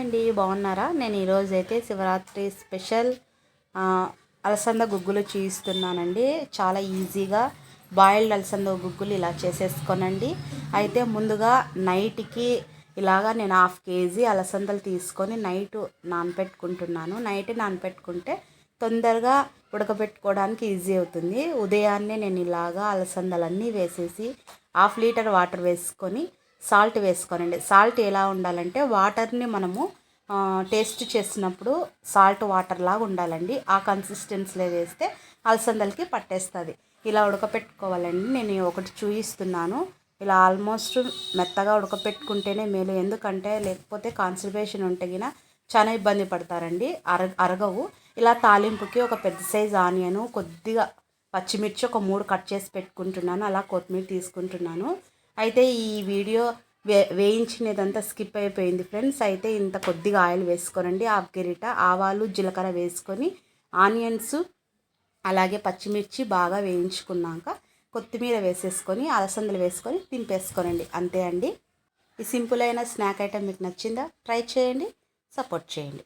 అండి బాగున్నారా? నేను ఈరోజు అయితే శివరాత్రి స్పెషల్ అలసంద గుగ్గులు చేయిస్తున్నానండి. చాలా ఈజీగా బాయిల్డ్ అలసంద గుగ్గులు ఇలా చేసేసుకోనండి. అయితే ముందుగా నైట్కి ఇలాగా నేను హాఫ్ కేజీ అలసందలు తీసుకొని నైట్ నానపెట్టుకుంటున్నాను. నైట్ నానపెట్టుకుంటే తొందరగా ఉడకబెట్టుకోవడానికి ఈజీ అవుతుంది. ఉదయాన్నే నేను ఇలాగా అలసందలన్నీ వేసేసి హాఫ్ లీటర్ వాటర్ వేసుకొని సాల్ట్ వేసుకోనండి. సాల్ట్ ఎలా ఉండాలంటే వాటర్ని మనము టేస్ట్ చేసినప్పుడు సాల్ట్ వాటర్ లాగా ఉండాలండి. ఆ కన్సిస్టెన్సీలో వేస్తే అలసందలకి పట్టేస్తుంది. ఇలా ఉడకపెట్టుకోవాలండి. నేను ఒకటి చూపిస్తున్నాను ఇలా ఆల్మోస్ట్ మెత్తగా ఉడకపెట్టుకుంటేనే మేలు. ఎందుకంటే లేకపోతే కాన్సన్ట్రేషన్ ఉంటే చాలా ఇబ్బంది పడతారండి. అర అరగవు. ఇలా తాలింపుకి ఒక పెద్ద సైజ్ ఆనియన్ కొద్దిగా పచ్చిమిర్చి ఒక మూడు కట్ చేసి పెట్టుకుంటున్నాను. అలా కొత్తిమీర తీసుకుంటున్నాను. అయితే ఈ వీడియో వే వేయించినదంతా స్కిప్ అయిపోయింది ఫ్రెండ్స్. అయితే ఇంత కొద్దిగా ఆయిల్ వేసుకోనండి. హాఫ్ గరిట ఆవాలు జీలకర్ర వేసుకొని ఆనియన్స్ అలాగే పచ్చిమిర్చి బాగా వేయించుకున్నాక కొత్తిమీర వేసేసుకొని అలసందలు వేసుకొని దింపేసుకోనండి. అంతే అండి. ఈ సింపుల్ అయిన స్నాక్ ఐటెం మీకు నచ్చిందా? ట్రై చేయండి. సపోర్ట్ చేయండి.